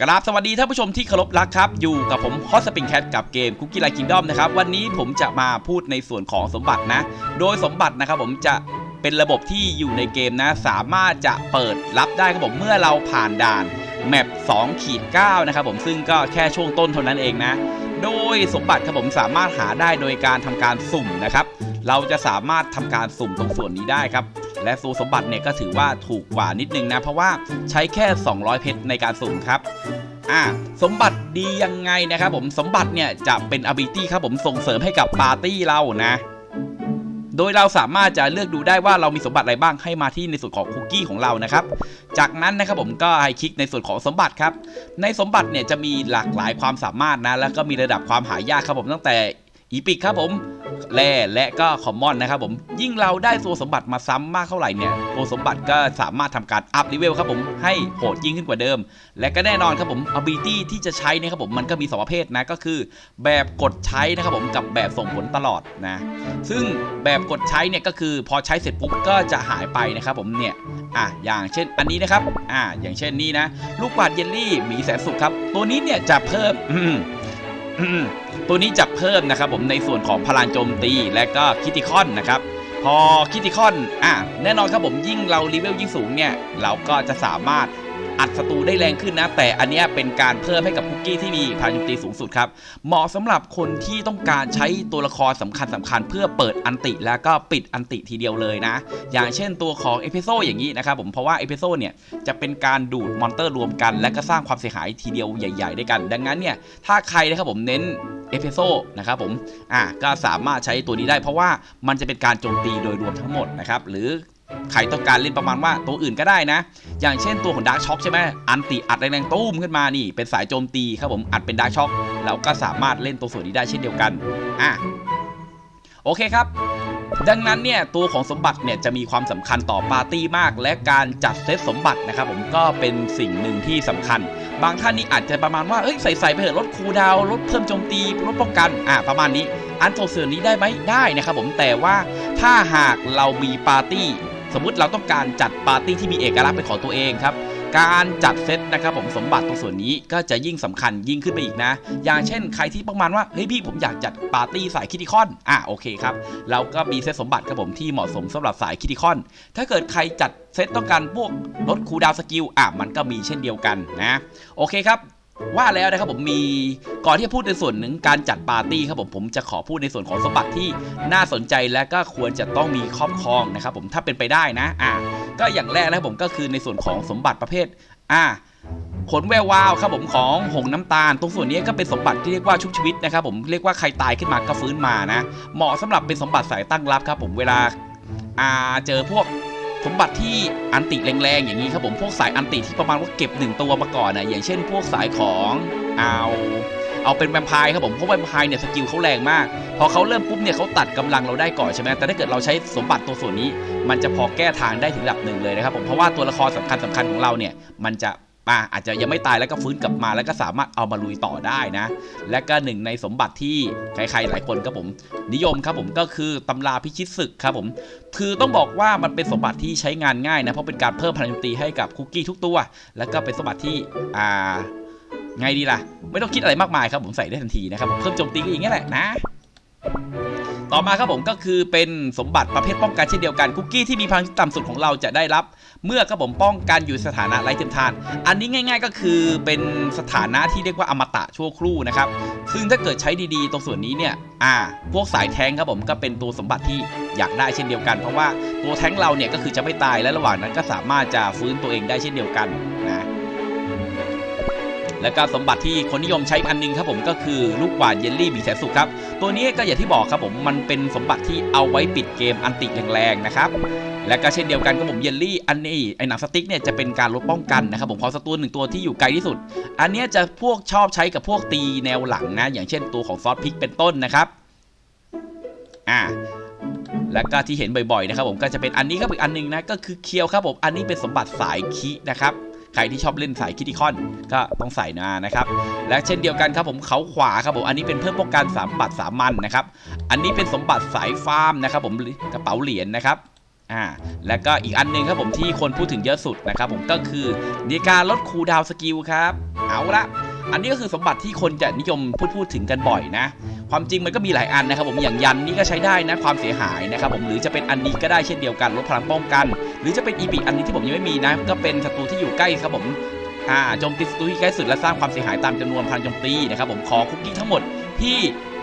กราบสวัสดีท่านผู้ชมที่เคารพรักครับ อยู่กับผมฮอตสปริงแคทกับเกมคุกกี้ไลคิงดอมนะครับ วันนี้ผมจะมาพูดในส่วนของสมบัตินะ โดยสมบัตินะครับผมจะเป็นระบบที่อยู่ในเกมนะ สามารถจะเปิดรับได้ครับผมเมื่อเราผ่านด่านแมป2ขีด9นะครับผมซึ่งก็แค่ช่วงต้นเท่านั้นเองนะ โดยสมบัติครับผมสามารถหาได้โดยการทำการสุ่มนะครับ เราจะสามารถทำการสุ่มตรงส่วนนี้ได้ครับ และตัวสมบัติเนี่ยก็ถือว่าถูกกว่านิดนึงนะ เพราะว่าใช้แค่ 200 เพชรในการสุ่มครับอ่าสมบัติดียังไงนะครับผมสมบัติเนี่ยจะเป็น ability ครับผมส่งเสริมให้กับปาร์ตี้เรานะโดยเราสามารถจะเลือกดูได้ว่าเรามีสมบัติอะไรบ้างให้มาที่ในส่วนของคุกกี้ของเรานะครับ จากนั้นนะครับผมก็ให้คลิกในส่วนของสมบัติครับ ในสมบัติเนี่ยจะมีหลากหลายความสามารถนะ แล้วก็มีระดับความหายากครับผมตั้งแต่อีพิกครับผม แร่และก็คอมมอนนะครับผมยิ่งเราได้ตัวสมบัติมาซ้ำมากเท่าไหร่เนี่ยตัวสมบัติก็สามารถทำการอัพเลเวลครับผมให้โหดยิ่งขึ้นกว่าเดิม และก็แน่นอนครับผม ability ที่จะใช้เนะครับผมมันก็มีสองประเภทนะก็คือ แบบกดใช้นะครับผมกับแบบส่งผลตลอดนะซึ่งแบบกดใช้เนี่ยก็คือพอใช้เสร็จปุ๊บก็จะหายไปนะครับผมเนี่ยอะอย่างเช่นอันนี้นะครับอะอย่างเช่นนี้นะลูกกวาดเยลลี่หมีแสนสุขครับตัวนี้เนี่ยจะเพิ่ม ตัวนี้จะเพิ่มนะครับผมในส่วนของพลังโจมตีและก็คิติคอนนะครับ พอคิติคอนอะแน่นอนครับผมยิ่งเราเลเวลยิ่งสูงเนี่ย เราก็จะสามารถ อัดศัตรูได้แรงขึ้นนะ แต่อันนี้เป็นการเพิ่มให้กับคุกกี้ที่มีพลังโจมตีสูงสุดครับ เหมาะสำหรับคนที่ต้องการใช้ตัวละครสำคัญสคัญๆเพื่อเปิดอันติแล้วก็ปิดอันติทีเดียวเลยนะ อย่างเช่นตัวของเอพิโซอย่างนี้นะครับผมเพราะว่าเอพิโซเนี่ยจะเป็นการดูดมอนเตอร์รวมกัน และก็สร้างความเสียหายทีเดียวใหญ่ ๆ ด้วยกัน ดังนั้นเนี่ยถ้าใครนะครับผมเน้นเอพิโซนะครับผม อะก็สามารถใช้ตัวนี้ได้เพราะว่ามันจะเป็นการโจมตีโดยรวมทั้งหมดนะครับ หรือ ใครต้องการเล่นประมาณว่าตัวอื่นก็ได้นะ อย่างเช่นตัวของดาร์ช็อคใช่ไหมอันติอัดแรงๆตุ้มขึ้นมานี่ เป็นสายโจมตีครับผมอัดเป็นดาร์ช็อคเราก็สามารถเล่นตัวส่วนนี้ได้เช่นเดียวกันอะโอเคครับดังนั้นเนี่ยตัวของสมบัติเนี่ยจะมีความสำคัญต่อปาร์ตี้มาก และการจัดเซตสมบัตินะครับผมก็เป็นสิ่งหนึ่งที่สำคัญ บางท่านนี่อาจจะประมาณว่าเอ้ยใส่ใส่ไปเถอะลดคูดาวลดเพิ่มโจมตีลดป้องกันอะประมาณนี้ อันตัวส่วนนี้ได้ไหมได้นะครับผมแต่ว่าถ้าหากเรามีปาร์ตี้ สมมุติเราต้องการจัดปาร์ตี้ที่มีเอกลักษณ์เป็นของตัวเองครับ การจัดเซตนะครับผมสมบัติตรงส่วนนี้ก็จะยิ่งสำคัญยิ่งขึ้นไปอีกนะ อย่างเช่นใครที่ประมาณว่าเฮ้ยพี่ผมอยากจัดปาร์ตี้สายคิติคอนอะโอเคครับเราก็มีเซตสมบัติครับผมที่เหมาะสมสำหรับสายคิติคอน ถ้าเกิดใครจัดเซตต้องการพวกลดคูดาวสกิลอะมันก็มีเช่นเดียวกันนะโอเคครับ ว่าแล้วนะครับผมมีก่อนที่จะพูดในส่วนหนึ่งการจัดปาร์ตี้ครับผมผมจะขอพูดในส่วนของสมบัติที่น่าสนใจและก็ควรจะต้องมีครอบครองนะครับผมถ้าเป็นไปได้นะอ่าก็อย่างแรกนะครับผมก็คือในส่วนของสมบัติประเภทอ่าขนแวววาวครับผมของหงน้ำตาล ตรงส่วนนี้ก็เป็นสมบัติที่เรียกว่าชุบชีวิตนะครับผมเรียกว่าใครตายขึ้นมาก็ฟื้นมานะ เหมาะสำหรับเป็นสมบัติสายตั้งรับครับผมเวลาอ่าเจอพวก สมบัติที่อันติแรงๆอย่างนี้ครับผมพวกสายอันติที่ประมาณว่าเก็บหนึ่งตัวมาก่อนนะอย่างเช่น พวกสายของเอาเอาเป็นแวมไพร์ครับผมเพราะแวมไพร์เนี่ยสกิลเขาแรงมาก พอเขาเริ่มปุ๊บเนี่ยเขาตัดกำลังเราได้ก่อนใช่ไหมแต่ถ้าเกิดเราใช้สมบัติตัวส่วนนี้ มันจะพอแก้ทางได้ถึงระดับหนึ่งเลยนะครับผมเพราะว่าตัวละครสำคัญสำคัญของเราเนี่ยมันจะ อ่าอาจจะยังไม่ตายแล้วก็ฟื้นกลับมาแล้วก็สามารถเอามาลุยต่อได้นะ และก็หนึ่งในสมบัติที่ใครๆหลายคนครับผม นิยมครับผมก็คือตำราพิชิตศึกครับผมคือต้องบอกว่ามันเป็นสมบัติที่ใช้งานง่ายนะเพราะเป็นการเพิ่มพลังโจมตีให้กับคุกกี้ทุกตัว แล้วก็เป็นสมบัติที่อ่าไงดีล่ะ ไม่ต้องคิดอะไรมากมายครับผมใส่ได้ทันทีนะครับผมเพิ่มโจมตีก็อย่างนี้แหละนะ ต่อมาครับผมก็คือเป็นสมบัติประเภทป้องกันเช่นเดียวกันคุกกี้ที่มีพลังต่ำสุดของเราจะได้รับ เมื่อครับผมป้องกันอยู่สถานะไร้เทียมทาน อันนี้ง่าย ๆ ก็คือเป็นสถานะที่เรียกว่าอมตะชั่วครู่นะครับซึ่งถ้าเกิดใช้ดีๆ ตรงส่วนนี้เนี่ยอ่า พวกสายแทงครับผมก็เป็นตัวสมบัติที่อยากได้เช่นเดียวกัน เพราะว่าตัวแทงเราเนี่ยก็คือจะไม่ตายและระหว่างนั้นก็สามารถจะฟื้นตัวเองได้เช่นเดียวกันนะ แล้วก็สมบัติที่คนนิยมใช้อันหนึงครับผมก็คือลูกหวานเยลลี่หมีแสนสุขครับตัวนี้ก็อย่างที่บอกครับผมมันเป็นสมบัติที่เอาไว้ปิดเกมอันติแรงๆนะครับและก็เช่นเดียวกันครับผมเยลลี่อันนี้ไอหนังสติ๊กเนี่ยจะเป็นการลดป้องกันนะครับผมพอศัตรูหนึ่งตัวที่อยู่ไกลที่สุด อันเนี้ยจะพวกชอบใช้กับพวกตีแนวหลังนะ อย่างเช่นตัวของซอสพริกเป็นต้นนะครับอ่าแล้วก็ที่เห็นบ่อยๆนะครับผมก็จะเป็นอันนี้ครับอีกอันหนึงนะก็คือเคียวครับผมอันนี้เป็นสมบัติสายคินะครับ ใครที่ชอบเล่นสายคิติคอนก็ต้องใส่มานะครับ และเช่นเดียวกันครับผมเขาขวาครับผมอันนี้เป็นเพิ่มป้องกันสามบัตรสามันนะครับอันนี้เป็นสมบัติสายฟาร์มนะครับผมกระเป๋าเหรียญนะครับอ่าแล้วก็อีกอันหนึงครับผมที่คนพูดถึงเยอะสุดนะครับผมก็คือในการลดคูดาวสกิลครับเอาละ อันนี้ก็คือสมบัติที่คนจะนิยมพูดพูดถึงกันบ่อยนะ ความจริงมันก็มีหลายอันนะครับผมอย่างยันนี่ก็ใช้ได้นะความเสียหายนะครับผมหรือจะเป็นอันนี้ก็ได้เช่นเดียวกันลดพลังป้องกัน หรือจะเป็นอีบีอันนี้ที่ผมยังไม่มีนะ ก็เป็นศัตรูที่อยู่ใกล้ครับผมอ่าโจมตีศัตรูที่ใกล้สุดและสร้างความเสียหายตามจำนวนพลังโจมตีนะครับผมขอคุกกี้ทั้งหมดที่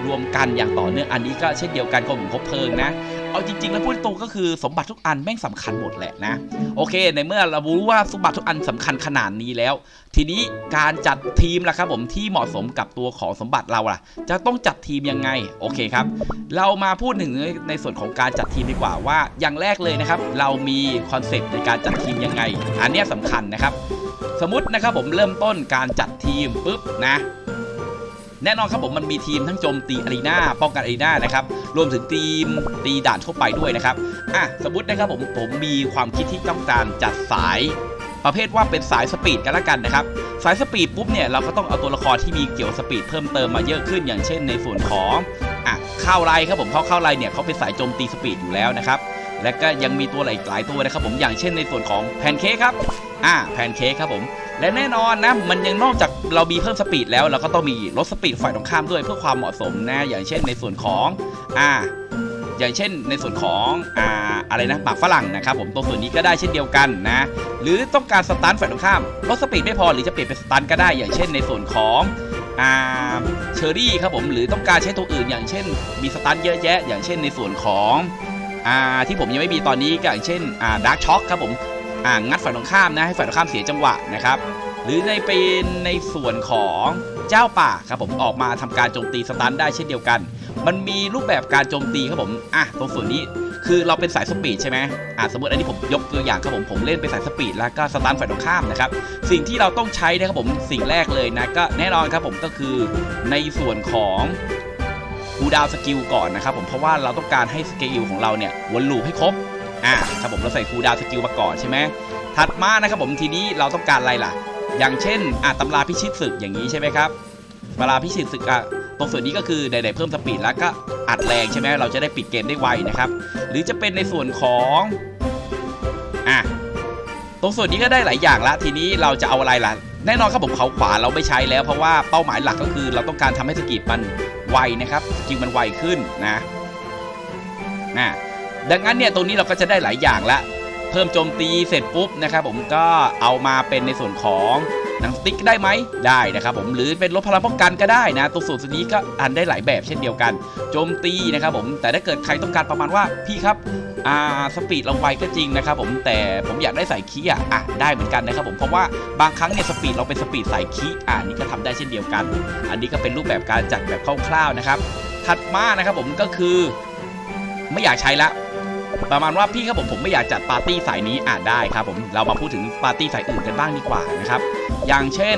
รวมกันอย่างต่อเนื่องอันนี้ก็เช่นเดียวกันกับผมคบเพลิงนะ เอาจริงๆ แล้วพูดตรงก็คือสมบัติทุกอันแม่งสำคัญหมดแหละนะ โอเค ในเมื่อเรารู้ว่าสมบัติทุกอันสำคัญขนาดนี้แล้ว ทีนี้การจัดทีมล่ะครับผมที่เหมาะสมกับตัวของสมบัติเราล่ะ จะต้องจัดทีมยังไง โอเคครับ เรามาพูดถึงในส่วนของการจัดทีมดีกว่าว่า อย่างแรกเลยนะครับ เรามีคอนเซปต์ในการจัดทีมยังไง อันนี้ยสำคัญนะครับ สมมตินะครับผมเริ่มต้นการจัดทีมปุ๊บนะ แน่นอนครับผมมันมีทีมทั้งโจมตีอารีนาป้องกันอารีนานะครับรวมถึงทีมตีด่านทั่วไปด้วยนะครับอะสมมตินะครับผมผมมีความคิดที่ต้องการจัดสายประเภทว่าเป็นสายสปีดกันละกันนะครับ สายสปีดปุ๊บเนี่ยเราก็ต้องเอาตัวละครที่มีเกี่ยวสปีดเพิ่มเติมมาเยอะขึ้นอย่างเช่นในส่วนของอะข้าวไรครับผมเขาข้าวไรเนี่ยเขาเป็นสายโจมตีสปีดอยู่แล้วนะครับ และก็ยังมีตัวหลายหลายตัวนะครับผมอย่างเช่นในส่วนของแพนเค้กครับอ่าแพนเค้กครับผม และแน่นอนนะ มันยังนอกจากเรามีเพิ่มสปีดแล้วเราก็ต้องมีลดสปีดฝ่ายตรงข้ามด้วยเพื่อความเหมาะสมนะ อย่างเช่นในส่วนของอ่าอย่างเช่นในส่วนของอ่าอะไรนะปากฝรั่งนะครับผมตัวส่วนนี้ก็ได้เช่นเดียวกันนะ หรือต้องการสตันฝ่ายตรงข้ามลดสปีดไม่พอหรือจะเปลี่ยนเป็นสตันก็ได้ อย่างเช่นในส่วนของอ่าเชอรี่ครับผมหรือต้องการใช้ตัวอื่น อย่างเช่น มีสตันเยอะแยะ อย่างเช่นในส่วนของอ่าที่ผมยังไม่มีตอนนี้ก็อย่างเช่นอ่าดาร์กช็อคครับผม อ่างัดฝ่ายตรงข้ามนะให้ฝ่ายตรงข้ามเสียจังหวะนะครับ หรือในเป็นในส่วนของเจ้าป่าครับผมออกมาทำการโจมตีสตันได้เช่นเดียวกัน มันมีรูปแบบการโจมตีครับผมอะตรงส่วนนี้คือเราเป็นสายสปีดใช่ไหมอะสมมติอันนี้ผมยกตัวอย่างครับผมผมเล่นเป็นสายสปีดแล้วก็สตันฝ่ายตรงข้ามนะครับ สิ่งที่เราต้องใช้นะครับผมสิ่งแรกเลยนะก็แน่นอนครับผมก็คือในส่วนของคูดาวสกิลก่อนนะครับผมเพราะว่าเราต้องการให้สกิลของเราเนี่ยวนลูปให้ครบ อะครับผมเราใส่คูดาวสกิลมาก่อนใช่ไหมถัดมานะครับผมทีนี้เราต้องการอะไรล่ะ อย่างเช่นอะตำราพิชิตศึกอย่างนี้ใช่ไหมครับตำราพิชิตศึกอะตรงส่วนนี้ก็คือใดๆเพิ่มสปีดแล้วก็อัดแรงใช่ไหมเราจะได้ปิดเกมได้ไวนะครับ หรือจะเป็นในส่วนของอะตรงส่วนนี้ก็ได้หลายอย่างละทีนี้เราจะเอาอะไรล่ะแน่นอนครับผมเขาขวาเราไม่ใช้แล้ว เพราะว่าเป้าหมายหลักก็คือ เราต้องการทำให้สกิลมันไวนะครับสกิลมันไวขึ้นนะนะ ดังนั้นเนี่ยตรงนี้เราก็จะได้หลายอย่างละ เพิ่มโจมตีเสร็จปุ๊บนะครับผมก็เอามาเป็นในส่วนของหนังสติ๊กได้ไหมได้นะครับผมหรือเป็นลดพลังป้องกันก็ได้นะ ตัวส่วนตัวนี้ก็อันได้หลายแบบเช่นเดียวกัน โจมตีนะครับผมแต่ถ้าเกิดใครต้องการประมาณว่าพี่ครับอ่าสปีดเราไวก็จริงนะครับผมแต่ผมอยากได้ใส่คีอะอะได้เหมือนกันนะครับผมเพราะว่าบางครั้งเนี่ยสปีดเราเป็นสปีดใส่คีอะนี่ก็ทำได้เช่นเดียวกัน อันนี้ก็เป็นรูปแบบการจัดแบบคร่าวๆนะครับถัดมานะครับผมก็คือ ไม่อยากใช้ละ ประมาณว่าพี่ครับผมผมไม่อยากจัดปาร์ตี้สายนี้อ่านได้ครับผมเรามาพูดถึงปาร์ตี้สายอื่นกันบ้างดีกว่านะครับอย่างเช่น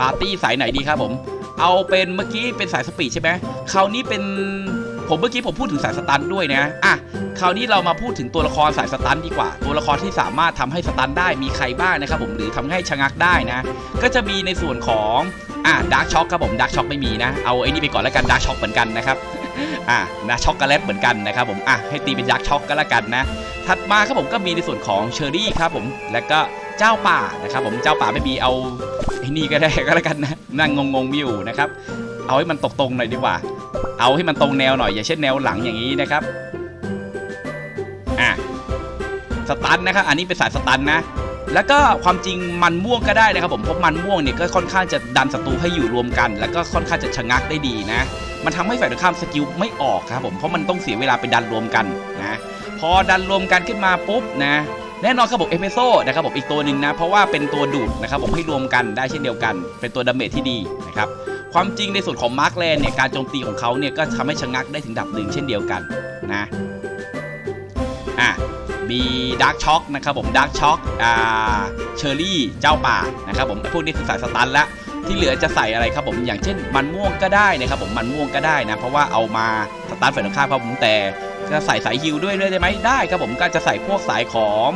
ปาร์ตี้สายไหนดีครับผม เอาเป็นเมื่อกี้เป็นสายสปีดใช่ไหมคราวนี้เป็นผมเมื่อกี้ผมพูดถึงสายสตันด้วยนะอะคราวนี้เรามาพูดถึงตัวละครสายสตันดีกว่า ตัวละครที่สามารถทำให้สตันได้มีใครบ้างนะครับผมหรือทำให้ชะงักได้นะ ก็จะมีในส่วนของอะดาร์กช็อคครับผมดาร์กช็อคไม่มีนะเอาไอ้นี่ไปก่อนแล้วกันดาร์กช็อคเหมือนกันนะครับ อะนะช็อกโกแลตเหมือนกันนะครับผมอะให้ตีเป็นยักษ์ช็อกก็แล้วกันนะ ถัดมาครับผมก็มีในส่วนของเชอร์รี่ครับผมแล้วก็เจ้าป่านะครับผมเจ้าป่าไม่มีเอาไอ้นี่ก็ได้ก็แล้วกันนะนั่งงงๆอยู่นะครับเอาให้มันตกตรงหน่อยดีกว่า เอาให้มันตรงแนวหน่อยอย่าเช่นแนวหลังอย่างนี้นะครับอะสตันนะครับอันนี้เป็นสายสตันนะ แล้วก็ความจริงมันม่วงก็ได้นะครับผมเพราะมันม่วงเนี่ยก็ค่อนข้างจะดันศัตรูให้อยู่รวมกัน แล้วก็ค่อนข้างจะชะงักได้ดีนะ มันทำให้ฝ่ายตรงข้ามสกิลไม่ออกครับผมเพราะมันต้องเสียเวลาไปดันรวมกันนะพอดันรวมกันขึ้นมาปุ๊บนะแน่นอนครับผมเอเ o โซนะครับผมอีกตัวหนึ่งนะเพราะว่าเป็นตัวดูดนะครับผมให้รวมกันได้เช่นเดียวกัน เป็นตัวดาเมจที่ดีนะครับความจริงในส่วนของมาร์คแลนเนี่ยการโจมตีของเขาเนี่ยก็ทำให้ชะงักได้ถึงดับหนึ่งเช่นเดียวกันนะอะ มีดาร์กช็อคนะครับผมดาร์กช็อคอ่าเชอร์รี่เจ้าป่านะครับผมพวกนี้คือสายสตันละที่เหลือจะใส่อะไรครับผมอย่างเช่น มันม่วงก็ได้นะครับผมมันม่วงก็ได้นะ เพราะว่าเอามาสตาร์ทฝ่ายตรงข้ามครับผมแต่จะใส่สายฮิวด้วยได้ไหมได้ครับผมก็จะใส่พวกสายของ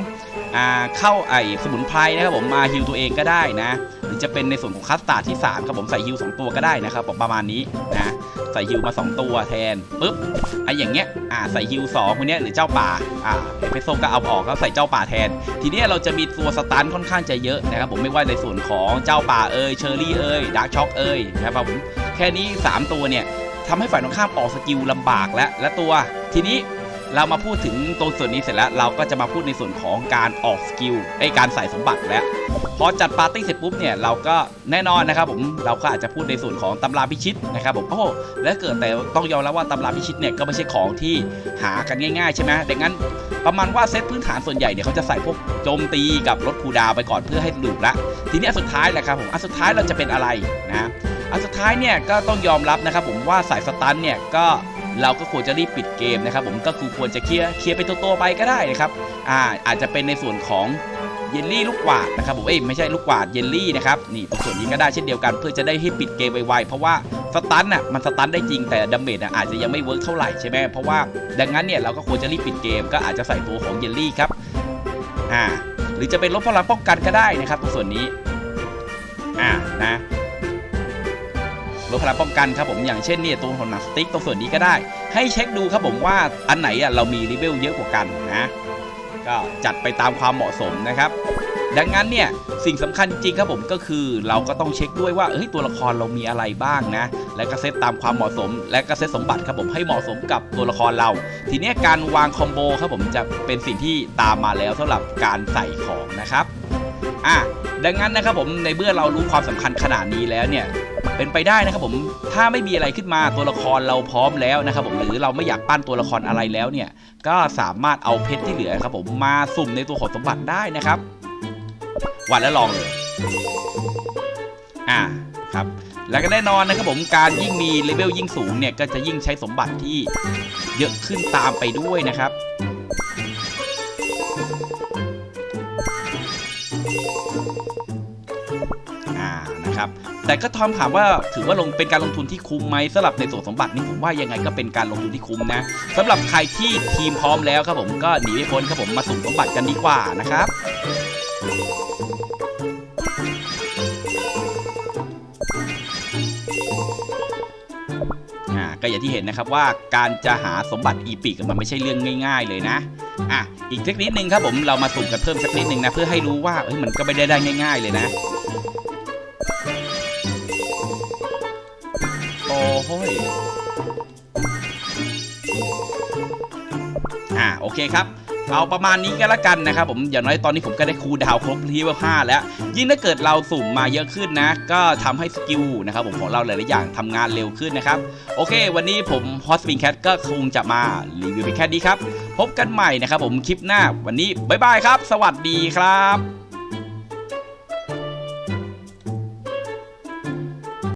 อ่าเข้าไอสมุนไพรนะครับผมมาฮิวตัวเองก็ได้นะ รือจะเป็นในส่วนของคัสตาร์ดที่3ครับผมใส่ฮิว2ตัวก็ได้นะครับผมประมาณนี้นะใส่ฮิวมา 2 ตัวแทนปุ๊บไออย่างเงี้ยอ่าใส่ฮิว2คนเนี้ยหรือเจ้าป่าอ่าเพชรส้มก็เอาออกแล้วใส่เจ้าป่าแทน ทีเนี้ยเราจะมีตัวสตันค่อนข้างจะเยอะนะครับผมไม่ว่าในส่วนของเจ้าป่าเอ่ยเชอรี่เอ่ยดาร์กช็อกเอ่ยนะครับผมแค่นี้ 3 ตัวเนี่ยทำให้ฝ่ายตรงข้ามออกสกิลลำบากแล้วและตัวทีนี้ เรามาพูดถึงตรงส่วนนี้เสร็จแล้ว เราก็จะมาพูดในส่วนของการออกสกิลไอการใส่สมบัติแล้ว พอจัดปาร์ตี้เสร็จปุ๊บเนี่ยเราก็แน่นอนนะครับผมเราก็อาจจะพูดในส่วนของตำราพิชิตนะครับผมโอ้แล้วเกิดแต่ต้องยอมรับว่าตำราพิชิตเนี่ยก็ไม่ใช่ของที่หากันง่ายๆใช่ไหมดังนั้นประมาณว่าเซตพื้นฐานส่วนใหญ่เนี่ยเขาจะใส่พวกโจมตีกับลดคูดาวไปก่อนเพื่อให้ดูดละทีนี้สุดท้ายแหละครับผมอันสุดท้ายเราจะเป็นอะไรนะอันสุดท้ายเนี่ยก็ต้องยอมรับนะครับผมว่าสายสตันเนี่ยก็ เราก็ควรจะรีบปิดเกมนะครับผมก็คือควรจะเคลียร์เคลียร์ไปตัวๆไปก็ได้นะครับอ่าอาจจะเป็นในส่วนของเยลลี่ลูกกวาดนะครับผมเอ้ยไม่ใช่ลูกกวาดเยลลี่นะครับนี่ตรงส่วนนี้ก็ได้เช่นเดียวกัน เพื่อจะได้ให้ปิดเกมไวๆเพราะว่าสตันน่ะมันสตันได้จริงแต่ดาเมจอะอาจจะยังไม่เวิร์กเท่าไหร่ใช่ไหมเพราะว่าดังนั้นเนี่ยเราก็ควรจะรีบปิดเกม ก็อาจจะใส่ตัวของเยลลี่ครับอ่าหรือจะเป็นลดพลังป้องกันก็ได้นะครับตรงส่วนนี้อ่านะ ลดพลังป้องกันครับผมอย่างเช่นเนี่ยตัวของหนังสติ๊กตรงส่วนนี้ก็ได้ ให้เช็คดูครับผมว่าอันไหนอะเรามีรีเวลเยอะกว่ากันนะก็จัดไปตามความเหมาะสมนะครับ ดังนั้นเนี่ยสิ่งสำคัญจริงครับผมก็คือเราก็ต้องเช็คด้วยว่าเฮ้ยตัวละครเรามีอะไรบ้างนะ และก็เซตตามความเหมาะสม และก็เซตสมบัติครับผมให้เหมาะสมกับตัวละครเรา ทีนี้การวางคอมโบครับผมจะเป็นสิ่งที่ตามมาแล้วสำหรับการใส่ของนะครับอะดังนั้นนะครับผมในเมื่อเรารู้ความสำคัญขนาดนี้แล้วเนี่ย เป็นไปได้นะครับผมถ้าไม่มีอะไรขึ้นมาตัวละครเราพร้อมแล้วนะครับผมหรือเราไม่อยากปั้นตัวละครอะไรแล้วเนี่ยก็สามารถเอาเพชรที่เหลือครับผมมาสุ่มในตัวของสมบัติได้นะครับวันแล้วลองเลยอ่าครับแล้วก็แน่นอนนะครับผมการยิ่งมีเลเวลยิ่งสูงเนี่ยก็จะยิ่งใช้สมบัติที่เยอะขึ้นตามไปด้วยนะครับอ่านะครับ แต่ก็ทอมถามว่าถือว่าลงเป็นการลงทุนที่คุ้มไหมสำหรับในส่วนสมบัตินี่ผมว่ายังไงก็เป็นการลงทุนที่คุ้มนะสำหรับใครที่ทีมพร้อมแล้วครับผมก็หนีไม่พ้นครับผมมาสุ่มสมบัติกันดีกว่านะครับอ่าก็อย่างที่เห็นนะครับว่าการจะหาสมบัติอีปิกมันไม่ใช่เรื่องง่าย ๆ เลยนะอะอีกเทคนิคนึงครับผมเรามาสุ่มกันเพิ่มสักนิดนึงนะเพื่อให้รู้ว่าเอ้ยมันก็ไม่ได้ได้ง่าย ๆ เลยนะ อ่าโอเคครับเอาประมาณนี้ก็แล้วกันนะครับผมอย่างน้อยตอนนี้ผมก็ได้คูดาวครบที่ว่า5แล้ว ยิ่งถ้าเกิดเราสุ่มมาเยอะขึ้นนะ ก็ทำให้สกิลนะครับผมของเราหลายๆอย่างทำงานเร็วขึ้นนะครับ โอเค วันนี้ผมฮอสปินแคทก็คงจะมารีวิวเป็นแค่นี้ครับ พบกันใหม่นะครับผมคลิปหน้าวันนี้บ๊ายบายครับ สวัสดีครับ